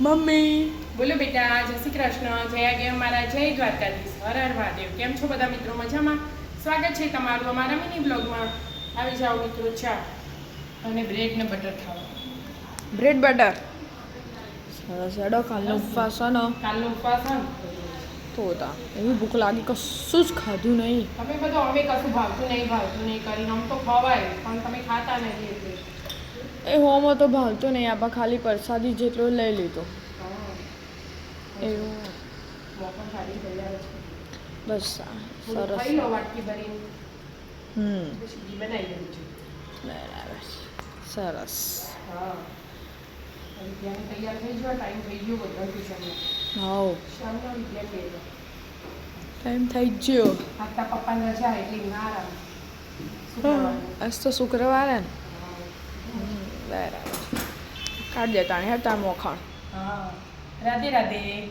Mummy. બોલો બેટા જય શ્રી કૃષ્ણ જય ગેમ મારા જય દ્વારકાધીશ હર હર મહાદેવ. કેમ છો બધા મિત્રો? મજામાં? સ્વાગત છે તમારું અમારા મિની બ્લોગમાં. આવી જાઓ મિત્રો ચા અને બ્રેડ ને બટર ખાવા. Bread butter. સરસ હેડો કાલનો ઉપવાસ છે ને કાલનો ઉપવાસ હે ને? તો તા એવી ભૂખ લાગી કશું જ ખાધું નહીં. તમે બધું અમે કશું ભાવતું નહીં ભાવતું નહીં. કરીને આમ તો ખવાય પણ તમે ખાતા નહીં એટલે. એ હોમ તો ભાવતો નહીં. આપણે ખાલી પ્રસાદી જેટલો લઈ લીધો. એવું. બસ સરસ. હમ. બરાબર. સરસ. ટાઈમ થઈ ગયો આજ તો શુક્રવારે ને. બરાબર. કાઢ દેતા હેતા મોખણ. હા. રાધે રાધે.